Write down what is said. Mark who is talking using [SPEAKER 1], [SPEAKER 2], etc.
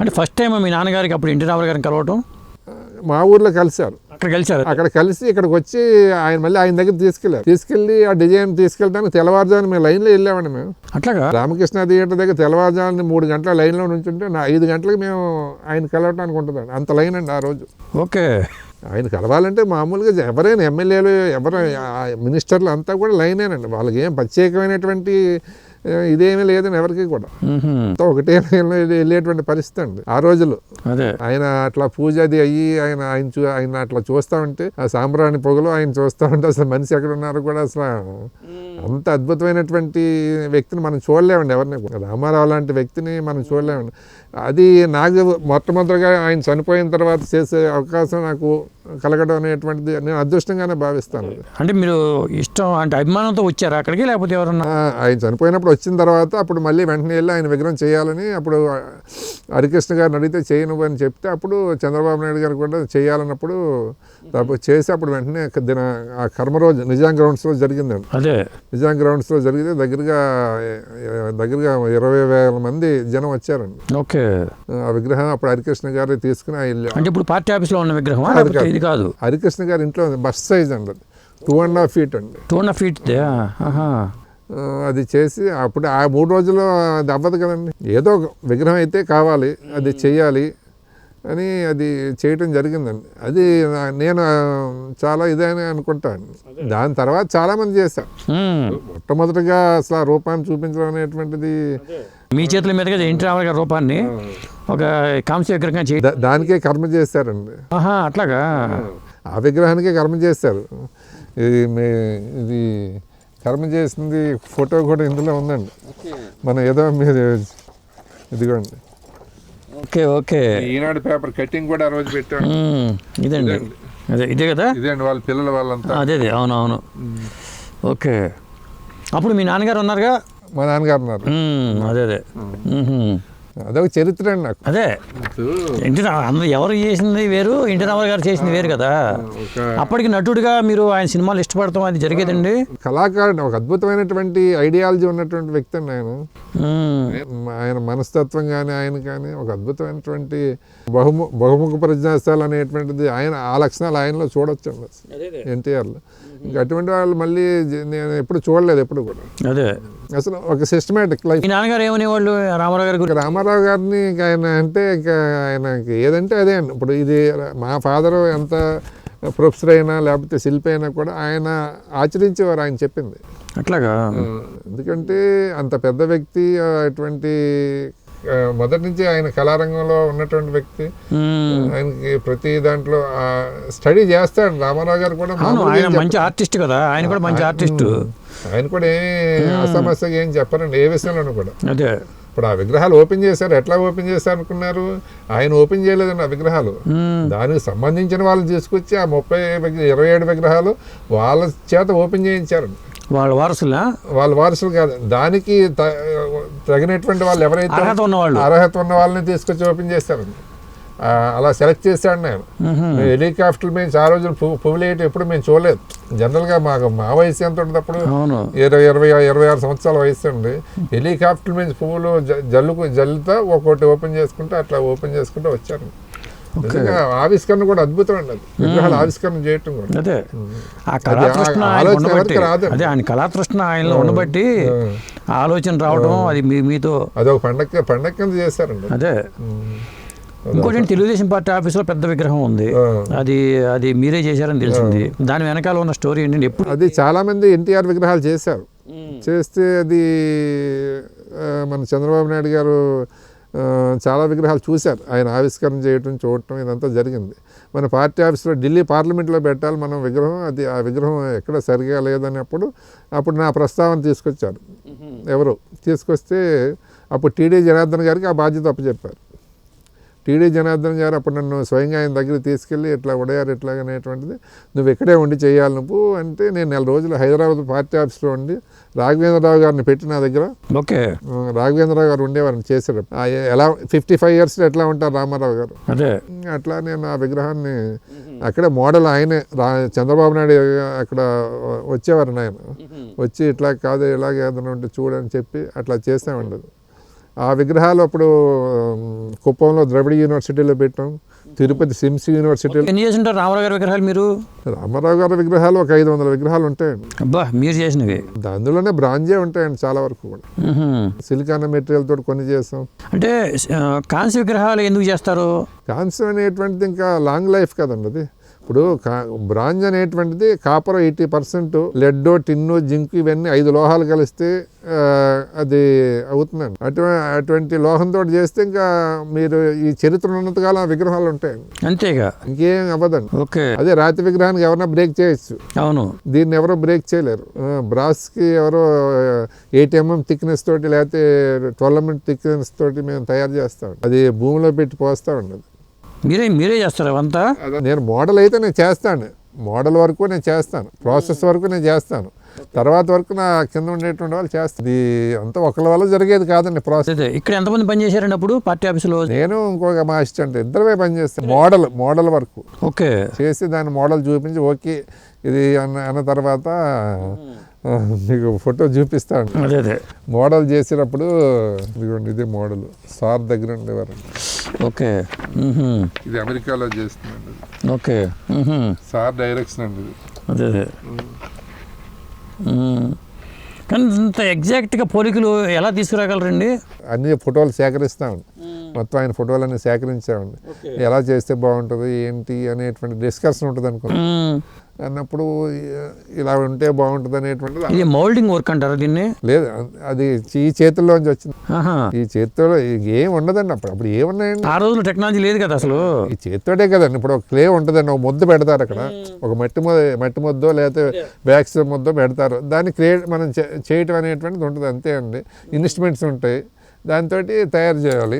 [SPEAKER 1] అంటే first time మీ నాన్నగారికి అప్పుడు ఎన్టీ రామారావు గారిని కలవటం?
[SPEAKER 2] మా ఊర్లో కలిశారు.
[SPEAKER 1] అక్కడ కలిసారు
[SPEAKER 2] అక్కడ కలిసి ఇక్కడికి వచ్చి ఆయన మళ్ళీ ఆయన దగ్గర తీసుకెళ్ళారు. తీసుకెళ్ళి ఆ డిజైన్ తీసుకెళ్ళడానికి తెల్లవారుజామున మేము లైన్లో వెళ్ళామండి మేము.
[SPEAKER 1] అట్లాగా?
[SPEAKER 2] రామకృష్ణ థియేటర్ దగ్గర తెల్లవారుజామున మూడు గంటల లైన్లో నుంచుంటే నా ఐదు గంటలకు మేము ఆయన కలవటానికి ఉంటుందండి. అంత లైన్ అండి ఆ రోజు.
[SPEAKER 1] ఓకే.
[SPEAKER 2] ఆయన కలవాలంటే మామూలుగా ఎవరైనా ఎమ్మెల్యేలు ఎవరు మినిస్టర్లు అంతా కూడా లైనేనండి. వాళ్ళకి ఏం ప్రత్యేకమైనటువంటి ఇదేమీ లేదని ఎవరికి కూడా. ఒకటే వెళ్ళేటువంటి పరిస్థితి అండి. ఆ రోజులు ఆయన అట్లా పూజ అది అయ్యి ఆయన ఆయన చూ ఆయన అట్లా చూస్తా ఉంటే ఆ సాంబ్రాణి పొగలు ఆయన చూస్తా ఉంటే అసలు మనిషి ఎక్కడ ఉన్నారో కూడా అసలు అంత అద్భుతమైనటువంటి వ్యక్తిని మనం చూడలేమండి ఎవరిని. రామారావు లాంటి వ్యక్తిని మనం చూడలేమండి. అది నాకు మొట్టమొదటిగా ఆయన చనిపోయిన తర్వాత చేసే అవకాశం నాకు కలగడం అనేటువంటిది నేను అదృష్టంగానే భావిస్తాను.
[SPEAKER 1] అంటే మీరు ఇష్టం అంటే అభిమానంతో వచ్చారా అక్కడికి లేకపోతే ఎవరన్నా?
[SPEAKER 2] ఆయన చనిపోయినప్పుడు వచ్చిన తర్వాత అప్పుడు మళ్ళీ వెంటనే వెళ్ళి ఆయన విగ్రహం చేయాలని అప్పుడు హరికృష్ణ గారిని అడిగితే చేయను అని చెప్తే అప్పుడు చంద్రబాబు నాయుడు గారు కూడా చేయాలన్నప్పుడు చేసి అప్పుడు వెంటనే దిన ఆ కర్మ రోజు నిజాం గ్రౌండ్స్లో జరిగిందండి.
[SPEAKER 1] అదే.
[SPEAKER 2] నిజాం గ్రౌండ్స్లో జరిగితే దగ్గరగా దగ్గరగా ఇరవై వేల మంది జనం వచ్చారండి.
[SPEAKER 1] ఓకే.
[SPEAKER 2] ఆ విగ్రహం అప్పుడు హరికృష్ణ గారు తీసుకుని
[SPEAKER 1] అంటే ఇప్పుడు పార్టీ ఆఫీస్లో ఉన్న విగ్రహం
[SPEAKER 2] అది కాదు. హరికృష్ణ గారి ఇంట్లో బస్ సైజ్ అండి అది. Two and. హాఫ్ ఫీట్ అండి
[SPEAKER 1] టూ అండ్ ఫీట్ ఆహా.
[SPEAKER 2] ఆ, అది చేసి అప్పుడు ఆ మూడు రోజుల్లో అది అవ్వదు కదండి. ఏదో ఒక విగ్రహం అయితే కావాలి అది చెయ్యాలి అని అది చేయటం జరిగిందండి. అది నేను చాలా ఇదని అనుకుంటాను దాని తర్వాత చాలామంది చేశారు.
[SPEAKER 1] మ్మ్.
[SPEAKER 2] మొట్టమొదటిగా అసలు ఆ రూపాన్ని చూపించడం అనేటువంటిది
[SPEAKER 1] మీ చేతుల మీదుగా రామారావు గారి రూపాన్ని. ఒక కాంస్య విగ్రహంగా చేయ
[SPEAKER 2] దానికే కర్మ చేశారండి
[SPEAKER 1] ఆహా అట్లాగా?
[SPEAKER 2] ఆ విగ్రహానికే కర్మ చేశారు ఇది మీ ఇది కర్మ చేసింది ఫోటో కూడా ఇందులో ఉందండి. మనం ఏదో మీరు ఇదిగోండి.
[SPEAKER 1] Okay okay.
[SPEAKER 2] Eenadu paper cutting కూడా ఆ రోజు పెట్టాను.
[SPEAKER 1] ఇదండి. అదే ఇదే కదా?
[SPEAKER 2] ఇదే అండి వాళ్ళ పిల్లల వాళ్ళంతా.
[SPEAKER 1] అదే అదే. అవును అవును ఓకే. అప్పుడు మీ నాన్నగారు ఉన్నారుగా?
[SPEAKER 2] మా నాన్నగారు ఉన్నారు.
[SPEAKER 1] అదే అదే.
[SPEAKER 2] అదొక చరిత్ర అండి నాకు.
[SPEAKER 1] అదే. అందరూ ఎవరు చేసింది వేరు? ఎన్టీ రామారావు గారు చేసింది వేరు కదా. అప్పటికి నటుడిగా మీరు ఆయన సినిమాలు ఇష్టపడతాం అది జరిగేదండి?
[SPEAKER 2] కళాకారుడు ఒక అద్భుతమైనటువంటి ఐడియాలజీ ఉన్నటువంటి వ్యక్తి అండి ఆయన. ఆయన మనస్తత్వం కానీ ఆయన కానీ ఒక అద్భుతమైనటువంటి బహుము బహుముఖ ప్రజ్ఞాశాలు అనేటువంటిది ఆయన ఆ లక్షణాలు ఆయనలో చూడొచ్చండి. ఎన్టీఆర్లో. ఇంకా అటువంటి వాళ్ళు మళ్ళీ నేను ఎప్పుడు చూడలేదు ఎప్పుడు కూడా.
[SPEAKER 1] అదే.
[SPEAKER 2] అసలు ఒక సిస్టమేటిక్ లైఫ్
[SPEAKER 1] మీ నాన్నగారు ఏమనేవాళ్ళు? రామారావు గారి గురించి?
[SPEAKER 2] రామారావు గారిని ఇంకా ఆయన అంటే ఇంకా ఆయనకి ఏదంటే అదే అండి. ఇప్పుడు ఇది మా ఫాదర్ ఎంత ప్రొఫెసర్ అయినా లేకపోతే శిల్పి అయినా కూడా ఆయన ఆచరించేవారు ఆయన చెప్పింది.
[SPEAKER 1] అట్లాగా?
[SPEAKER 2] ఎందుకంటే అంత పెద్ద వ్యక్తి అటువంటి మొదటి నుంచి ఆయన కళారంగంలో ఉన్నటువంటి వ్యక్తి. ఆయనకి ప్రతి దాంట్లో స్టడీ చేస్తాడు. రామారావు గారు కూడా
[SPEAKER 1] ఆయన మంచి ఆర్టిస్ట్ కదా. ఆయన కూడా మంచి ఆర్టిస్ట్.
[SPEAKER 2] ఆయన కూడా ఏమి అసమస్యగా ఏం చెప్పరండి ఏ విషయంలోనూ కూడా.
[SPEAKER 1] అదే.
[SPEAKER 2] ఇప్పుడు ఆ విగ్రహాలు ఓపెన్ చేశారు. ఎట్లా ఓపెన్ చేశారు అనుకున్నారు? ఆయన ఓపెన్ చేయలేదండి ఆ విగ్రహాలు. దానికి సంబంధించిన వాళ్ళని తీసుకొచ్చి ఆ ముప్పై ఇరవై ఏడు విగ్రహాలు వాళ్ళ చేత ఓపెన్ చేయించారు
[SPEAKER 1] వాళ్ళ వారసులా?
[SPEAKER 2] వాళ్ళ వారసులు కాదు. దానికి తగినటువంటి వాళ్ళు ఎవరైతే
[SPEAKER 1] అర్హత ఉన్నవాళ్ళు.
[SPEAKER 2] అర్హత ఉన్న వాళ్ళని తీసుకొచ్చి ఓపెన్ చేశారండి ఆ, అలా సెలెక్ట్ చేశాడు నేను.
[SPEAKER 1] మ్మ్.
[SPEAKER 2] మేము హెలికాప్టర్ మేము ఆ రోజులు పువ్వు పువ్వులు వేయటం ఎప్పుడు మేము చూడలేదు. జనరల్గా మాకు మా వయసు ఎంత ఉండేటప్పుడు
[SPEAKER 1] అవును.
[SPEAKER 2] ఇరవై ఇరవై ఇరవై ఆరు సంవత్సరాల వయసు అండి. హెలికాప్టర్ మీద పువ్వులు జల్లుకు జల్లుతా ఒక్కొక్కటి ఓపెన్ చేసుకుంటూ అట్లా ఓపెన్ చేసుకుంటూ వచ్చారు నిజంగా ఆవిష్కరణ కూడా అద్భుతం అండి అది విగ్రహాలు ఆవిష్కరణ చేయటం కూడా.
[SPEAKER 1] అదే. ఆ కళాతృష్ణ ఉండబట్టి. అదే ఆయన కళాతృష్ణ ఆయనలో ఉండబట్టి ఆలోచన రావడం అది మీ మీతో
[SPEAKER 2] అదొక పండగ పండగ కింద చేశారండి
[SPEAKER 1] అదే. ఇంకోటి తెలుగుదేశం పార్టీ ఆఫీస్లో పెద్ద విగ్రహం ఉంది. అది అది మీరే చేశారని తెలిసింది. దాని వెనకాల ఉన్న స్టోరీ ఏంటంటే ఎప్పుడు
[SPEAKER 2] అది చాలా మంది ఎన్టీఆర్ విగ్రహాలు చేశారు. చేస్తే అది మన చంద్రబాబు నాయుడు గారు చాలా విగ్రహాలు చూశారు. ఆయన ఆవిష్కరణ చేయటం చూడటం ఇదంతా జరిగింది. మన పార్టీ ఆఫీస్లో ఢిల్లీ పార్లమెంట్లో పెట్టాలి మనం విగ్రహం అది ఆ విగ్రహం ఎక్కడ సరిగా లేదన్నప్పుడు అప్పుడు నా ప్రస్తావన తీసుకొచ్చారు. ఎవరు? తీసుకొస్తే అప్పుడు టీడీ జనార్దన్ గారికి ఆ బాధ్యత అప్పచెప్పారు. టీడీ జనార్దన్ గారు అప్పుడు నన్ను స్వయంగా ఆయన దగ్గర తీసుకెళ్ళి ఇట్లా ఉడయారు ఇట్లా అనేటువంటిది నువ్వు ఇక్కడే ఉండి చేయాలి నువ్వు అంటే నేను నెల రోజులు హైదరాబాద్ పార్టీ ఆఫీస్లో ఉండి రాఘవేంద్రరావు గారిని పెట్టి నా దగ్గర.
[SPEAKER 1] ఓకే.
[SPEAKER 2] రాఘవేంద్రరావు గారు ఉండేవారిని చేశారు. ఆ, ఎలా ఫిఫ్టీ ఫైవ్ ఇయర్స్లో ఎట్లా ఉంటారు రామారావు గారు?
[SPEAKER 1] అదే.
[SPEAKER 2] అట్లా నేను ఆ విగ్రహాన్ని అక్కడే మోడల్ ఆయనే రా చంద్రబాబు నాయుడు అక్కడ వచ్చేవారు ఆయన. వచ్చి ఇట్లా కాదు ఇలాగే ఏదైనా ఉంటే చూడని చెప్పి అట్లా చేసామండి అది. ఆ విగ్రహాలు అప్పుడు కుప్పంలో ద్రవిడ యూనివర్సిటీలో పెట్టాం. తిరుపతి సిమ్స్ యూనివర్సిటీలో.
[SPEAKER 1] ఎన్ని చేసి ఉంటారు రామారావు గారి విగ్రహాలు మీరు?
[SPEAKER 2] రామారావు గారి విగ్రహాలు ఒక ఐదు వందల విగ్రహాలు ఉంటాయండి
[SPEAKER 1] అబ్బా మీరు చేసినవి.
[SPEAKER 2] అందులోనే బ్రాంజే ఉంటాయండి చాలా వరకు కూడా. సిలికాన్ మెటీరియల్ తోటి కొన్ని చేస్తాం
[SPEAKER 1] అంటే కాంస్య విగ్రహాలు ఎందుకు చేస్తారు?
[SPEAKER 2] కాన్సర్ అనేటువంటిది ఇంకా లాంగ్ లైఫ్ కదండి అది. ఇప్పుడు కా- బ్రాంజ్ అనేటువంటిది copper eighty percent lead tin zinc ఇవన్నీ ఐదు లోహాలు కలిస్తే అది అవుతుందండి. అటు అటువంటి లోహంతో చేస్తే ఇంకా మీరు ఈ చరిత్ర ఉన్నంతకాలం విగ్రహాలు ఉంటాయండి
[SPEAKER 1] అంతేగా?
[SPEAKER 2] ఇంకేం అవ్వదండి.
[SPEAKER 1] ఓకే.
[SPEAKER 2] అదే రాతి విగ్రహానికి ఎవరైనా బ్రేక్ చేయొచ్చు.
[SPEAKER 1] అవును.
[SPEAKER 2] దీన్ని ఎవరో బ్రేక్ చేయలేరు. ఆ, బ్రాస్కి ఎవరో ఎయిట్ ఎంఎం థిక్నెస్ తోటి లేకపోతే ట్వెల్వ్ ఎంఎం థిక్నెస్ తోటి మేము తయారు చేస్తాం అది భూమిలో పెట్టి పోస్తామండి. అది
[SPEAKER 1] మీరే మీరే చేస్తారు అవంతా
[SPEAKER 2] నేను మోడల్ అయితే నేను చేస్తాను. మోడల్ వరకు నేను చేస్తాను. ప్రాసెస్ వరకు నేను చేస్తాను. తర్వాత వరకు నా కింద ఉండేటువంటి వాళ్ళు చేస్తాను ఇది అంతా ఒకళ్ళ వల్ల జరిగేది కాదండి ప్రాసెస్.
[SPEAKER 1] ఇక్కడ ఎంతమంది పని చేశారండి అప్పుడు? పార్టీ ఆఫీసులో?
[SPEAKER 2] నేను ఇంకొక మా అసిస్టెంట్ ఇద్దరమే పని చేస్తాను మోడల్ మోడల్ వరకు.
[SPEAKER 1] ఓకే.
[SPEAKER 2] చేసి దాని మోడల్ చూపించి ఓకే ఇది అన్న అన్న తర్వాత మీకు ఫోటో చూపిస్తాను.
[SPEAKER 1] అదే అదే.
[SPEAKER 2] మోడల్ చేసేటప్పుడు ఇదిగోండి ఇది మోడల్. సార్ దగ్గర ఉండేవారు
[SPEAKER 1] ఓకే.
[SPEAKER 2] ఇది అమెరికాలో చేస్తున్నాండి
[SPEAKER 1] ఓకే.
[SPEAKER 2] సార్ డైరెక్షన్ అండి ఇది.
[SPEAKER 1] అదే. కానీ ఇంత ఎగ్జాక్ట్గా పోలికలు ఎలా తీసుకురాగలరండి?
[SPEAKER 2] అన్ని ఫోటోలు సేకరిస్తామండి. మొత్తం ఆయన ఫోటోలన్నీ సేకరించామండి ఎలా చేస్తే బాగుంటుంది ఏంటి అనేటువంటి డిస్కషన్ ఉంటుంది అనుకో
[SPEAKER 1] మ్మ్.
[SPEAKER 2] అన్నప్పుడు ఇలా ఉంటే బాగుంటుంది అనేటువంటిది
[SPEAKER 1] ఇది మౌల్డింగ్ వర్క్ అంటారా దీన్ని?
[SPEAKER 2] లేదు అది ఈ చేతుల్లోంచి వచ్చింది.
[SPEAKER 1] ఆహా.
[SPEAKER 2] ఈ చేతిలో ఏం ఉండదండి అప్పుడు అప్పుడు ఏమున్నాయండి
[SPEAKER 1] ఆ రోజుల్లో టెక్నాలజీ లేదు కదా అసలు.
[SPEAKER 2] ఈ చేతితోటే కదండి ఇప్పుడు ఒక క్లే ఉంటుందండి ఒక ముద్ద పెడతారు అక్కడ. ఒక మట్టి ముద్ద మట్టి ముద్దో లేకపోతే బ్యాక్స్ ముద్దో పెడతారు. దాన్ని క్రియేట్ మనం చేయటం అనేటువంటిది ఉంటుంది అంతే అండి. ఇన్స్ట్రుమెంట్స్ ఉంటాయి. దాంతో తయారు చేయాలి.